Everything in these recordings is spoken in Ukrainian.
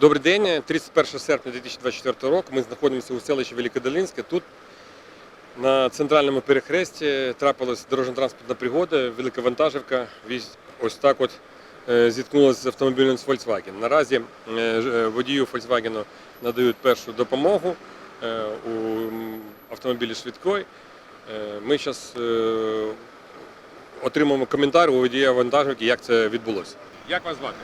Добрий день, 31 серпня 2024 року. Ми знаходимося у селищі Великодолинське. Тут на центральному перехресті трапилась дорожньо-транспортна пригода, велика вантажівка. Ось так от е, зіткнулася з автомобілем з Volkswagen. Наразі е, е, водію Volkswagen надають першу допомогу у автомобілі швидкої. Ми зараз отримаємо коментар у водія вантажівки, як це відбулося. Як вас звати?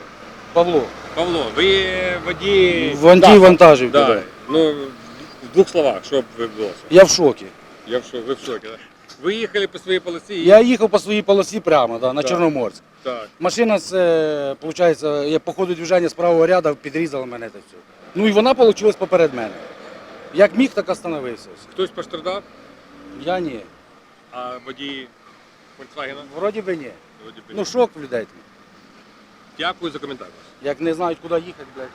Павло, Павло, ви водій. водій Да, вантажівки. Да. Да. Ну, в двох словах, що б відбулося? Я в шокі. Я в шокі, ви в шокі, так? Ви їхали по своїй полосі і... Я їхав по своїй полосі прямо, да, на Так. Чорноморськ. Так. Машина, з, получається, я по ходу движення з правого ряду підрізала мене та все. Ну і вона вийшла поперед мене. Як міг, так остановився. Хтось пострадав, Я ні. а водій Volkswagen? Вроді би ні. Вроді би Ну шок в людей. Дякую за коментар. Як не знають, куди їхати, блядь.